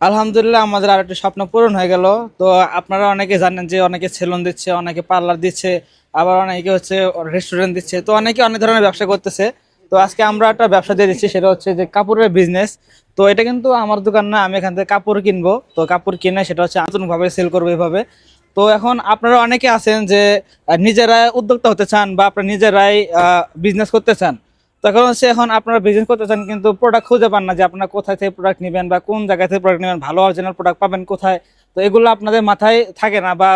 আলহামদুলিল্লাহ আমাদের আর একটা স্বপ্ন পূরণ হয়ে গেল। তো আপনারা অনেকে জানেন যে অনেকে সেলুন দিচ্ছে অনেকে পার্লার দিচ্ছে আবার অনেকে হচ্ছে রেস্টুরেন্ট দিচ্ছে। তো অনেকে অনেক ধরনের ব্যবসা করতেছে। তো আজকে আমরা একটা ব্যবসা দিয়ে দিচ্ছি সেটা হচ্ছে যে কাপড়ের বিজনেস তো এটা কিন্তু আমার দোকান না আমি এখান থেকে কাপড় কিনবো। তো কাপড় কিনে সেটা হচ্ছে নতুনভাবে সেল করব এভাবে। তো এখন আপনারা অনেকে আছেন যে আহ, নিজেরাই উদ্যোক্তা হতে চান বা আপনারা নিজেরাই বিজনেস করতে চান। তখন হচ্ছে এখন আপনারা বিজনেস করতে চান কিন্তু প্রোডাক্ট খুঁজে পান না যে আপনারা কোথায় থেকে প্রোডাক্ট নেবেন বা কোন জায়গা থেকে প্রোডাক্ট নেবেন, ভালো অরিজিনাল প্রোডাক্ট পাবেন কোথায়? তো এগুলো আপনাদের মাথায় থাকে না বা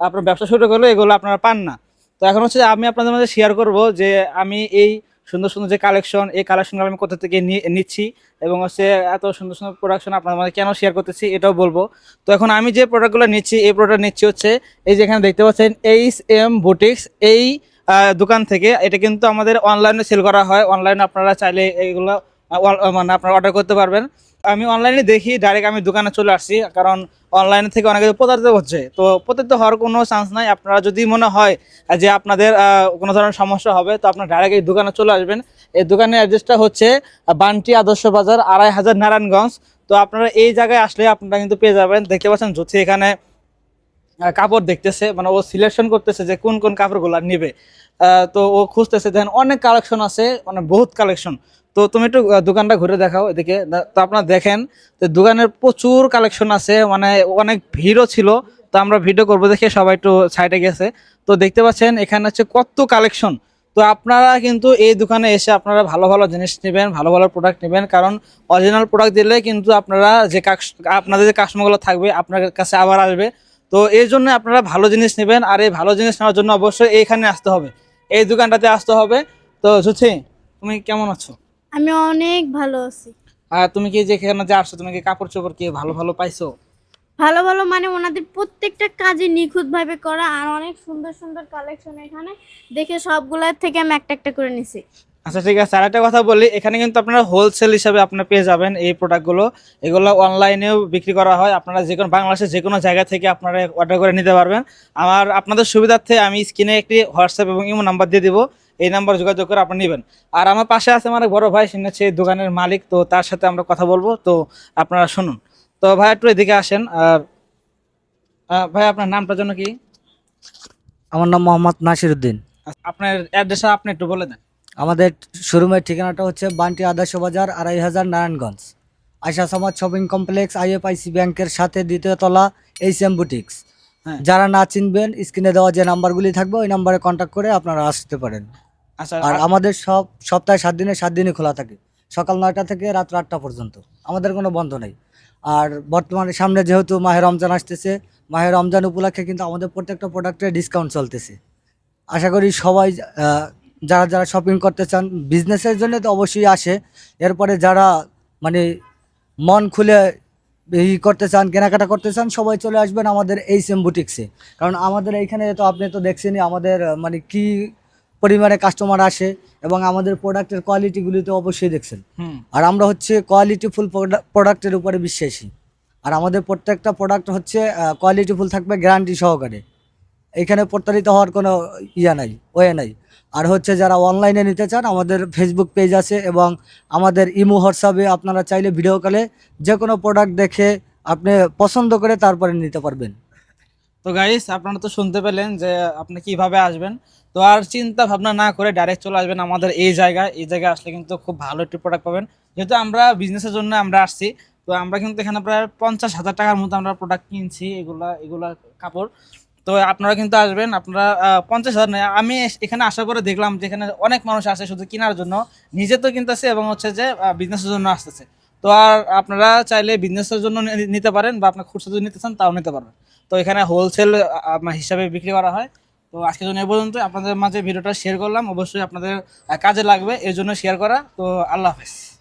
আপনার ব্যবসা শুরু করলে এগুলো আপনারা পান না। তো এখন হচ্ছে আমি আপনাদের মধ্যে শেয়ার করব যে আমি এই সুন্দর সুন্দর যে কালেকশন এই কালেকশনগুলো আমি কোথা থেকে নিচ্ছি এবং হচ্ছে এত সুন্দর সুন্দর প্রোডাকশন আপনাদের মধ্যে কেন শেয়ার করতেছি এটাও বলব। তো এখন আমি যে প্রোডাক্টগুলো নিচ্ছি, এই প্রোডাক্ট নিচ্ছি হচ্ছে এই যে এখানে দেখতে পাচ্ছেন এইচ এম বুটিক্স এই দোকান থেকে। এটা কিন্তু আমাদের অনলাইনে সেল করা হয়। অনলাইনে আপনারা চাইলে অল- মানে আপনারা অর্ডার করতে পারবেন। আমি অনলাইনে দেখি ডাইরেক্ট আমি দোকানে চলে আসছি, কারণ অনলাইন থেকে অনেকে প্রতারিত হচ্ছে। তো প্রতারিত হওয়ার কোনো চান্স নাই। আপনারা যদি মনে হয় যে আপনাদের কোনো ধরনের সমস্যা হবে, তো আপনার ডাইরেক্ট এই দোকানে চলে আসবেন। এই দোকানের অ্যাড্রেসটা হচ্ছে বান্টি আদর্শ বাজার, আড়াই হাজার নারায়ণগঞ্জ। তো আপনারা এই জায়গায় আসলে আপনারা কিন্তু পেয়ে যাবেন। দেখতে পাচ্ছেন যদি এখানে কাপড় দেখতেছে মানে ও সিলেকশন করতেছে যে কোন কোন কাপড়গুলো নেবে। তো ও খুঁজতেছে, দেখেন অনেক কালেকশন আছে মানে বহুত কালেকশন তো তুমি একটু দোকানটা ঘুরে দেখাও এদিকে। তো আপনারা দেখেন তো দোকানের প্রচুর কালেকশন আছে মানে অনেক ভিড়ও ছিল। তো আমরা ভিডিও করব দেখে সবাই একটু সাইডে গেছে। তো দেখতে পাচ্ছেন, এখানে হচ্ছে কত কালেকশন তো আপনারা কিন্তু এই দোকানে এসে আপনারা ভালো ভালো জিনিস নেবেন, ভালো ভালো প্রোডাক্ট নেবেন। কারণ অরিজিনাল প্রোডাক্ট দিলে কিন্তু আপনারা যে আপনাদের যে কাস্টমারগুলো থাকবে আপনার কাছে আবার আসবে। তো এই জন্য আপনারা ভালো জিনিস নেবেন আর এই ভালো জিনিস নেওয়ার জন্য অবশ্যই এইখানে আসতে হবে। এই দোকানটাতে আসতে হবে। তো জুথি তুমি কেমন আছো? আমি অনেক ভালো আছি। আর তুমি কি যেখানে যে আসছো তুমি কি কাপড় চোপড় কি ভালো ভালো পাইছো? ভালো ভালো মানে ওনাদের প্রত্যেকটা কাজে নিখুঁত ভাবে করা আর অনেক সুন্দর সুন্দর কালেকশন এখানে দেখে সবগুলোর থেকে আমি একটা একটা করে নিছি। আচ্ছা ঠিক আছে। আর একটা কথা বলি এখানে কিন্তু আপনারা হোলসেল হিসাবে আপনারা পেয়ে যাবেন এই প্রোডাক্টগুলো এগুলো অনলাইনেও বিক্রি করা হয়। আপনারা যে কোনো বাংলাদেশের যে কোনো জায়গা থেকে আপনারা অর্ডার করে নিতে পারবেন। আমার আপনাদের সুবিধার্থে আমি স্ক্রিনে একটি হোয়াটসঅ্যাপ এবং ইমো নাম্বার দিয়ে দিব। এই নাম্বার যোগাযোগ করে আপনি নেবেন। আর আমার পাশে আছে আমার এক বড় ভাই সে হচ্ছে দোকানের মালিক। তো তার সাথে আমরা কথা বলব। তো আপনারা শুনুন। তো ভাই একটু এদিকে আসেন। আর ভাই আপনার নামটার জন্য কি? আমার নাম মোহাম্মদ নাসির উদ্দিন আচ্ছা, আপনার অ্যাড্রেসটা আপনি একটু বলে দেন। আমাদের শোরুমের ঠিকানাটা হচ্ছে বান্টি আদর্শ বাজার আড়াই হাজার নারায়ণগঞ্জ। আশা সমাজ শপিং কমপ্লেক্স আইএফআইসি ব্যাংকের সাথে দ্বিতীয় তলা এইচ এম বুটিক্স। হ্যাঁ। যারা না চিনবেন স্ক্রিনে দেওয়া যে নাম্বারগুলি থাকবে ওই নাম্বারে কন্ট্যাক্ট করে আপনারা আসতে পারেন। আচ্ছা আর আমাদের সব সপ্তাহে সাত দিনে সাত দিনই খোলা থাকে। সকাল নয়টা থেকে রাত আটটা পর্যন্ত। আমাদের কোনো বন্ধ নেই। আর বর্তমানে সামনে যেহেতু মাহে রমজান আসতেছে মাহে রমজান উপলক্ষে কিন্তু আমাদের প্রত্যেকটা প্রোডাক্টে ডিসকাউন্ট চলতেছে। আশা করি সবাই যারা যারা শপিং করতে চান বিজনেসের জন্য তো অবশ্যই আসে। এরপরে যারা মানে মন খুলে ই করতে চান কেনাকাটা করতে চান সবাই চলে আসবেন আমাদের এই সেম বুটিক্সে কারণ আমাদের এইখানে তো আপনি তো দেখছেনই আমাদের মানে কি পরিমাণে কাস্টমার আসে এবং আমাদের প্রোডাক্টের কোয়ালিটিগুলি তো অবশ্যই দেখছেন। আর আমরা হচ্ছে কোয়ালিটিফুল প্রোডাক্টের উপরে বিশ্বাসী। আর আমাদের প্রত্যেকটা প্রোডাক্ট হচ্ছে কোয়ালিটিফুল থাকবে গ্যারান্টি সহকারে। এখানে প্রতারিত হওয়ার কোনো ইয়া নাই, ওয়ে নাই। আর হচ্ছে যারা অনলাইনে নিতে চান, আমাদের ফেসবুক পেজ আছে এবং আমাদের ইমো হোয়াটসঅ্যাপে আপনারা চাইলে ভিডিও কলে যে কোনো প্রোডাক্ট দেখে আপনি পছন্দ করে তারপরে নিতে পারবেন। তো গাইস আপনারা তো শুনতে পেলেন যে আপনি কীভাবে আসবেন। তো আর চিন্তা ভাবনা না করে ডাইরেক্ট চলে আসবেন আমাদের এই জায়গায়। এই জায়গায় আসলে কিন্তু খুব ভালো একটি প্রোডাক্ট পাবেন। যেহেতু আমরা বিজনেসের জন্য আমরা আসছি, তো আমরা কিন্তু এখানে প্রায় পঞ্চাশ হাজার টাকার মতো আমরা প্রোডাক্ট কিনছি, এগুলা এগুলা কাপড়। তো আপনারা কিন্তু আসবেন, আপনারা পঞ্চাশ হাজার নয়। আমি এখানে আসার পরে দেখলাম যে এখানে অনেক মানুষ আসে শুধু কেনার জন্য, নিজে তো কিনতেছে এবং হচ্ছে যে বিজনেসের জন্য আসতেছে। তো আর আপনারা চাইলে বিজনেসের জন্য নিতে পারেন বা আপনার খুচরা যদি নিতে চান, তাও নিতে পারবেন। তো এখানে হোলসেল হিসাবে বিক্রি করা হয়। তো আজকের জন্য এই পর্যন্ত আপনাদের মাঝে ভিডিওটা শেয়ার করলাম। অবশ্যই আপনাদের কাজে লাগবে, এর জন্য শেয়ার করা। তো আল্লাহ হাফেজ।